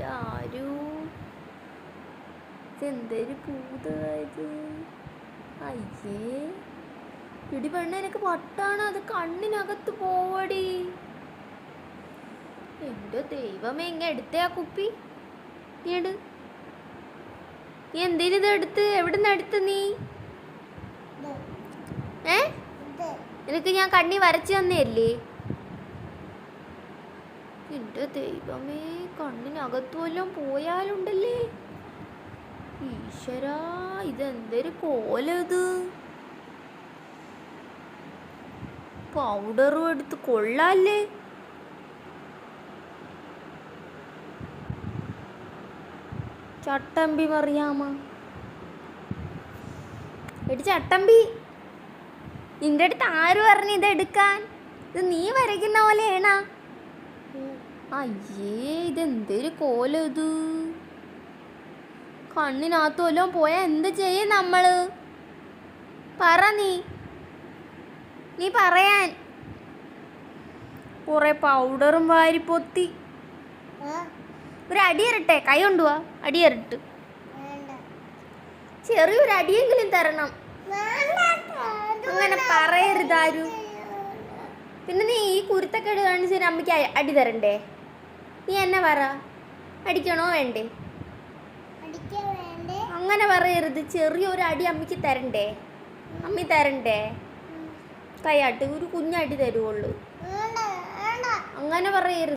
ഇതാരു? ഇതെന്തൊരു പൂതായത് അയ്യേ. ഇടി പെണ്ണ എനിക്ക് പട്ടാണ് അത് കണ്ണിനകത്ത് പോവടി. എന്റെ ദൈവമേ എങ്ങ എടുത്തേ ആ കുപ്പി. നീ എടു നീ എന്തിനു ഇത് എടുത്ത്? എവിടുന്ന് എടുത്ത് നീ? ഏ? നിനക്ക് ഞാൻ കണ്ണി വരച്ചു തന്നെയല്ലേ എന്റെ ദൈവമേ കണ്ണിനകത്തു വല്ലതും പോയാലുണ്ടല്ലേ? ഈശ്വരാ ഇതെന്തൊരു കോലത്? പൗഡറും എടുത്ത് കൊള്ളാല്ലേ? ചട്ടമ്പി മറിയാമ. എടി ചട്ടമ്പി നിന്റെ അടുത്ത് ആര് പറഞ്ഞു ഇത് എടുക്കാൻ ഇത് നീ വരയ്ക്കുന്ന പോലെയാണാ. അയ്യേ ഇതെന്തൊരു കോലം ഇത്? കണ്ണിനകത്ത് വല്ലതും പോയാൽ എന്ത് ചെയ്യും നമ്മൾ? പറ നീ. നീ പറയാൻ. കുറെ പൗഡറും വാരി പൊത്തി ഒരു അടിയരട്ടെ കൈ കൊണ്ടുവാ അടിയരട്ട്. ചെറിയൊരു അടിയെങ്കിലും തരണം. അങ്ങനെ പറയരുതാരു പിന്നെ നീ ഈ കുരുത്തക്കേട് കാണിച്ച് അമ്മയ്ക്ക് അടി തരണ്ടേ? നീ എന്നെ പറ. അടിക്കണോ വേണ്ടേ? അങ്ങനെ പറയരുത്. ചെറിയൊരു അടി അമ്മയ്ക്ക് തരണ്ടേ? അമ്മി തരണ്ടേ? കൈയാട്ട് ഒരു കുഞ്ഞടി തരുവുള്ളൂ. അങ്ങനെ പറയരുത്.